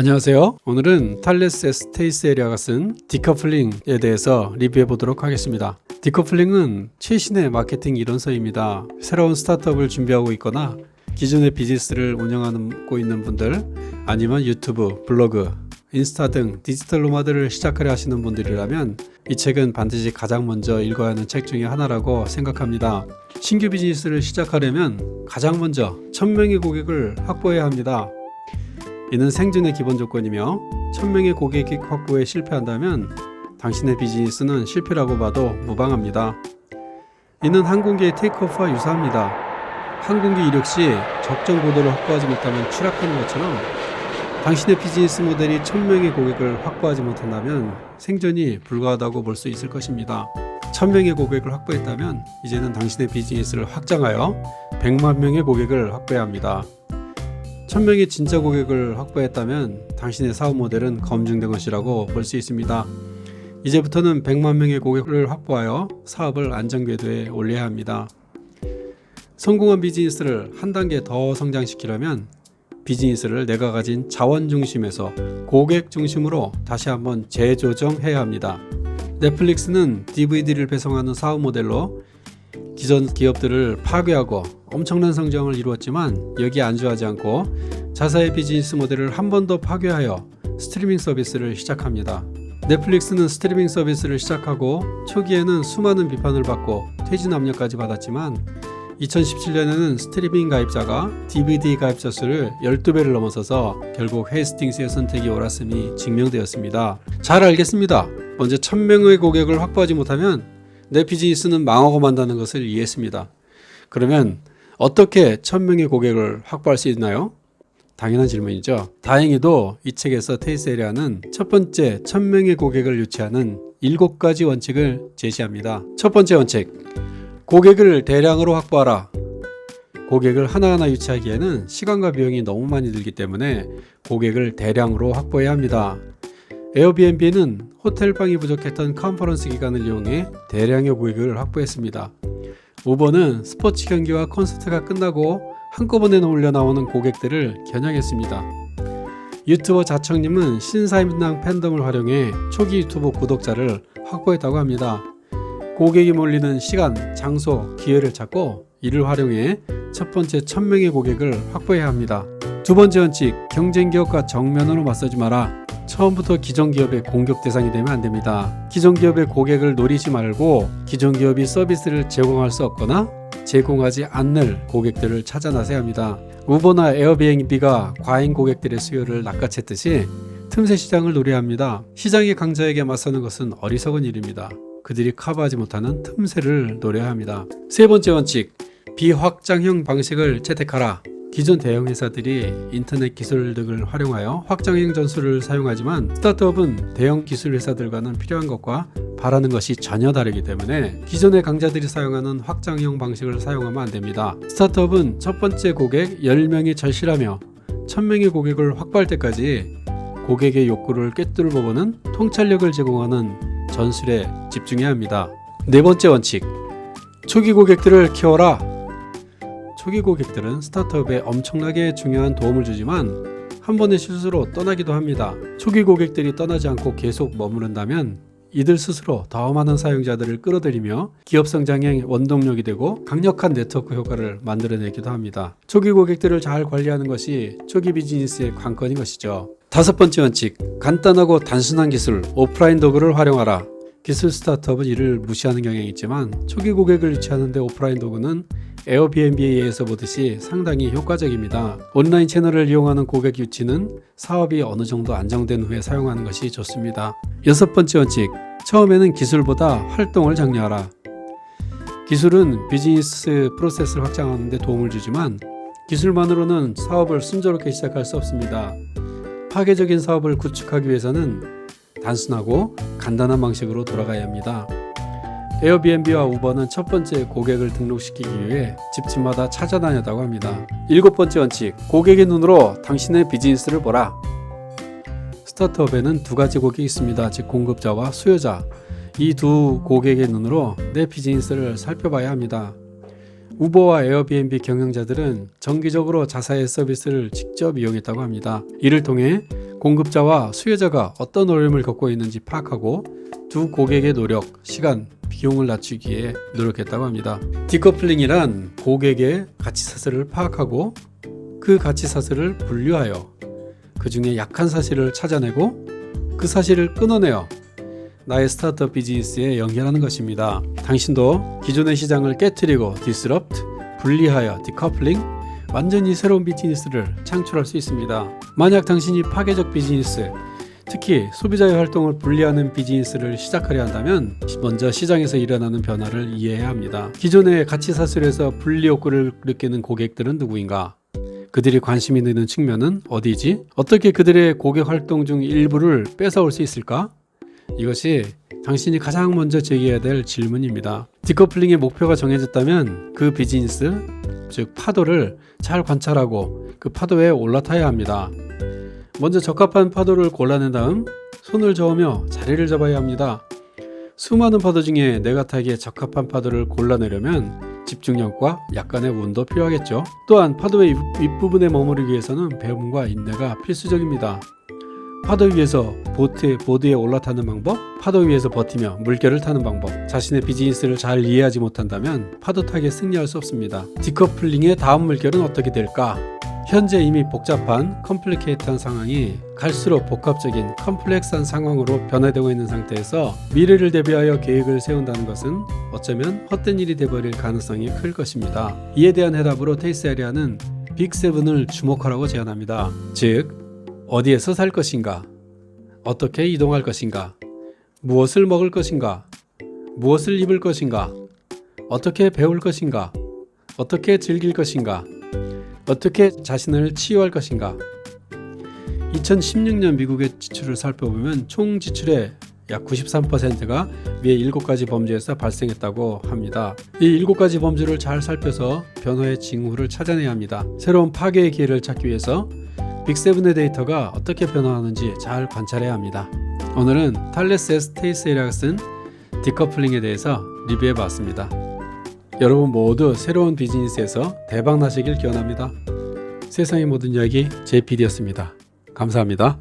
안녕하세요. 오늘은 탈레스 에스테이스 에리아가 쓴 디커플링에 대해서 리뷰해 보도록 하겠습니다. 디커플링은 최신의 마케팅 이론서입니다. 새로운 스타트업을 준비하고 있거나 기존의 비즈니스를 운영하고 있는 분들 아니면 유튜브, 블로그, 인스타 등 디지털 노마드를 시작하려 하시는 분들이라면 이 책은 반드시 가장 먼저 읽어야 하는 책 중에 하나라고 생각합니다. 신규 비즈니스를 시작하려면 가장 먼저 1000명의 고객을 확보해야 합니다. 이는 생존의 기본 조건이며 1000명의 고객 확보에 실패한다면 당신의 비즈니스는 실패라고 봐도 무방합니다. 이는 항공기의 테이크오프와 유사합니다. 항공기 이력시 적정 고도를 확보하지 못하면 추락하는 것처럼 당신의 비즈니스 모델이 1000명의 고객을 확보하지 못한다면 생존이 불가하다고 볼 수 있을 것입니다. 1000명의 고객을 확보했다면 이제는 당신의 비즈니스를 확장하여 100만 명의 고객을 확보해야 합니다. 1000명의 진짜 고객을 확보했다면 당신의 사업 모델은 검증된 것이라고 볼 수 있습니다. 이제부터는 100만 명의 고객을 확보하여 사업을 안정궤도에 올려야 합니다. 성공한 비즈니스를 한 단계 더 성장시키려면 비즈니스를 내가 가진 자원 중심에서 고객 중심으로 다시 한번 재조정해야 합니다. 넷플릭스는 DVD를 배송하는 사업 모델로 기존 기업들을 파괴하고 엄청난 성장을 이루었지만 여기에 안주하지 않고 자사의 비즈니스 모델을 한 번 더 파괴하여 스트리밍 서비스를 시작합니다. 넷플릭스는 스트리밍 서비스를 시작하고 초기에는 수많은 비판을 받고 퇴진 압력까지 받았지만 2017년에는 스트리밍 가입자가 DVD 가입자 수를 12배를 넘어서서 결국 헤이스팅스의 선택이 옳았음이 증명되었습니다. 잘 알겠습니다. 먼저 1000명의 고객을 확보하지 못하면 내 비즈니스는 망하고 만다는 것을 이해했습니다. 그러면 어떻게 1000명의 고객을 확보할 수 있나요? 당연한 질문이죠. 다행히도 이 책에서 테이스에리아는 첫 번째 1000명의 고객을 유치하는 7가지 원칙을 제시합니다. 첫 번째 원칙. 고객을 대량으로 확보하라. 고객을 하나하나 유치하기에는 시간과 비용이 너무 많이 들기 때문에 고객을 대량으로 확보해야 합니다. 에어비앤비는 호텔 방이 부족했던 컨퍼런스 기간을 이용해 대량의 고객을 확보했습니다. 우버는 스포츠 경기와 콘서트가 끝나고 한꺼번에 올려 나오는 고객들을 겨냥했습니다. 유튜버 자청님은 신사임당 팬덤을 활용해 초기 유튜브 구독자를 확보했다고 합니다. 고객이 몰리는 시간, 장소, 기회를 찾고 이를 활용해 첫 번째 1000명의 고객을 확보해야 합니다. 두 번째 원칙, 경쟁 기업과 정면으로 맞서지 마라. 처음부터 기존 기업의 공격 대상이 되면 안 됩니다. 기존 기업의 고객을 노리지 말고 기존 기업이 서비스를 제공할 수 없거나 제공하지 않는 고객들을 찾아 나서야 합니다. 우버나 에어비앤비가 과잉 고객들의 수요를 낚아챘듯이 틈새 시장을 노려야 합니다. 시장의 강자에게 맞서는 것은 어리석은 일입니다. 그들이 커버하지 못하는 틈새를 노려야 합니다. 세 번째 원칙, 비확장형 방식을 채택하라. 기존 대형 회사들이 인터넷 기술 등을 활용하여 확장형 전술을 사용하지만 스타트업은 대형 기술 회사들과는 필요한 것과 바라는 것이 전혀 다르기 때문에 기존의 강자들이 사용하는 확장형 방식을 사용하면 안 됩니다. 스타트업은 첫 번째 고객 10명이 절실하며 1000명의 고객을 확보할 때까지 고객의 욕구를 꿰뚫어 보는 통찰력을 제공하는 전술에 집중해야 합니다. 네 번째 원칙. 초기 고객들을 키워라. 초기 고객들은 스타트업에 엄청나게 중요한 도움을 주지만 한 번의 실수로 떠나기도 합니다. 초기 고객들이 떠나지 않고 계속 머무른다면 이들 스스로 더 많은 사용자들을 끌어들이며 기업 성장의 원동력이 되고 강력한 네트워크 효과를 만들어내기도 합니다. 초기 고객들을 잘 관리하는 것이 초기 비즈니스의 관건인 것이죠. 다섯 번째 원칙, 간단하고 단순한 기술, 오프라인 도구를 활용하라. 기술 스타트업은 이를 무시하는 경향이 있지만 초기 고객을 유치하는데 오프라인 도구는 에어비앤비에 의해서 보듯이 상당히 효과적입니다. 온라인 채널을 이용하는 고객 유치는 사업이 어느 정도 안정된 후에 사용하는 것이 좋습니다. 여섯 번째 원칙, 처음에는 기술보다 활동을 장려하라. 기술은 비즈니스 프로세스를 확장하는 데 도움을 주지만 기술만으로는 사업을 순조롭게 시작할 수 없습니다. 파괴적인 사업을 구축하기 위해서는 단순하고 간단한 방식으로 돌아가야 합니다. 에어비앤비와 우버는 첫 번째 고객을 등록시키기 위해 집집마다 찾아다녔다고 합니다. 일곱 번째 원칙, 고객의 눈으로 당신의 비즈니스를 보라. 스타트업에는 두 가지 고객이 있습니다. 즉 공급자와 수요자. 이 두 고객의 눈으로 내 비즈니스를 살펴봐야 합니다. 우버와 에어비앤비 경영자들은 정기적으로 자사의 서비스를 직접 이용했다고 합니다. 이를 통해 공급자와 수요자가 어떤 어려움을 겪고 있는지 파악하고 두 고객의 노력, 시간, 비용을 낮추기에 노력했다고 합니다. 디커플링이란 고객의 가치 사슬을 파악하고 그 가치 사슬을 분류하여 그 중에 약한 사실을 찾아내고 그 사실을 끊어내어 나의 스타트업 비즈니스에 연결하는 것입니다. 당신도 기존의 시장을 깨뜨리고 디스럽트, 분리하여 디커플링, 완전히 새로운 비즈니스를 창출할 수 있습니다. 만약 당신이 파괴적 비즈니스, 특히 소비자의 활동을 분리하는 비즈니스를 시작하려 한다면 먼저 시장에서 일어나는 변화를 이해해야 합니다. 기존의 가치 사슬에서 분리 욕구를 느끼는 고객들은 누구인가? 그들이 관심이 있는 측면은 어디지? 어떻게 그들의 고객 활동 중 일부를 뺏어올 수 있을까? 이것이 당신이 가장 먼저 제기해야 될 질문입니다. 디커플링의 목표가 정해졌다면 그 비즈니스, 즉 파도를 잘 관찰하고 그 파도에 올라타야 합니다. 먼저 적합한 파도를 골라낸 다음 손을 저으며 자리를 잡아야 합니다. 수많은 파도 중에 내가 타기에 적합한 파도를 골라내려면 집중력과 약간의 운도 필요하겠죠. 또한 파도의 윗- 윗부분에 머무르기 위해서는 배움과 인내가 필수적입니다. 파도 위에서 보트, 보드에 올라타는 방법, 파도 위에서 버티며 물결을 타는 방법, 자신의 비즈니스를 잘 이해하지 못한다면 파도 타기에 승리할 수 없습니다. 디커플링의 다음 물결은 어떻게 될까? 현재 이미 복잡한 컴플리케이트한 상황이 갈수록 복합적인 컴플렉스한 상황으로 변화되고 있는 상태에서 미래를 대비하여 계획을 세운다는 것은 어쩌면 헛된 일이 되버릴 가능성이 클 것입니다. 이에 대한 해답으로 테이스 에리아는 빅세븐을 주목하라고 제안합니다. 즉, 어디에서 살 것인가? 어떻게 이동할 것인가? 무엇을 먹을 것인가? 무엇을 입을 것인가? 어떻게 배울 것인가? 어떻게 즐길 것인가? 어떻게 자신을 치유할 것인가? 2016년 미국의 지출을 살펴보면 총 지출의 약 93%가 위에 7가지 범주에서 발생했다고 합니다. 이 7가지 범주를 잘 살펴서 변화의 징후를 찾아내야 합니다. 새로운 파괴의 기회를 찾기 위해서 빅세븐의 데이터가 어떻게 변화하는지 잘 관찰해야 합니다. 오늘은 탈레스 에스테이스라가 쓴 디커플링에 대해서 리뷰해 봤습니다. 여러분 모두 새로운 비즈니스에서 대박 나시길 기원합니다. 세상의 모든 이야기 JPD였습니다. 감사합니다.